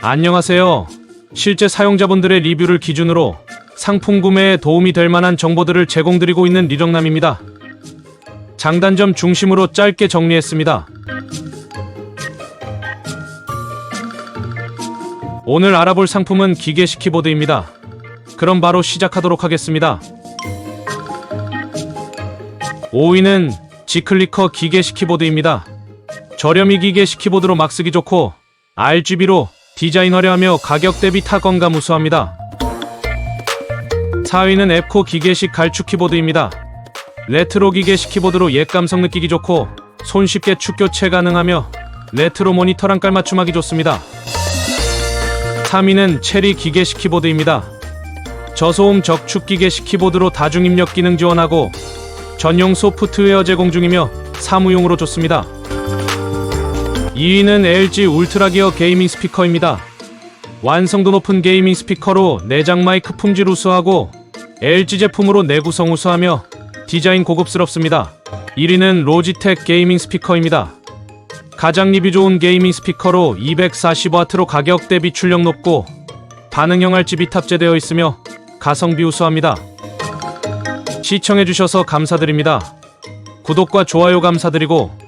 안녕하세요. 실제 사용자분들의 리뷰를 기준으로 상품 구매에 도움이 될 만한 정보들을 제공드리고 있는 리정남입니다. 장단점 중심으로 짧게 정리했습니다. 오늘 알아볼 상품은 기계식 키보드입니다. 그럼 바로 시작하도록 하겠습니다. 5위는 지클리커 기계식 키보드입니다. 저렴이 기계식 키보드로 막 쓰기 좋고 RGB로 디자인 화려하며 가격 대비 타건감 우수합니다. 4위는 앱코 기계식 갈축 키보드입니다. 레트로 기계식 키보드로 옛 감성 느끼기 좋고 손쉽게 축 교체 가능하며 레트로 모니터랑 깔맞춤하기 좋습니다. 3위는 체리 기계식 키보드입니다. 저소음 적축 기계식 키보드로 다중 입력 기능 지원하고 전용 소프트웨어 제공 중이며 사무용으로 좋습니다. 2위는 LG 울트라 기어 게이밍 스피커입니다. 완성도 높은 게이밍 스피커로 내장 마이크 품질 우수하고 LG 제품으로 내구성 우수하며 디자인 고급스럽습니다. 1위는 로지텍 게이밍 스피커입니다. 가장 리뷰 좋은 게이밍 스피커로 240W로 가격 대비 출력 높고 반응형 RGB 탑재되어 있으며 가성비 우수합니다. 시청해주셔서 감사드립니다. 구독과 좋아요 감사드리고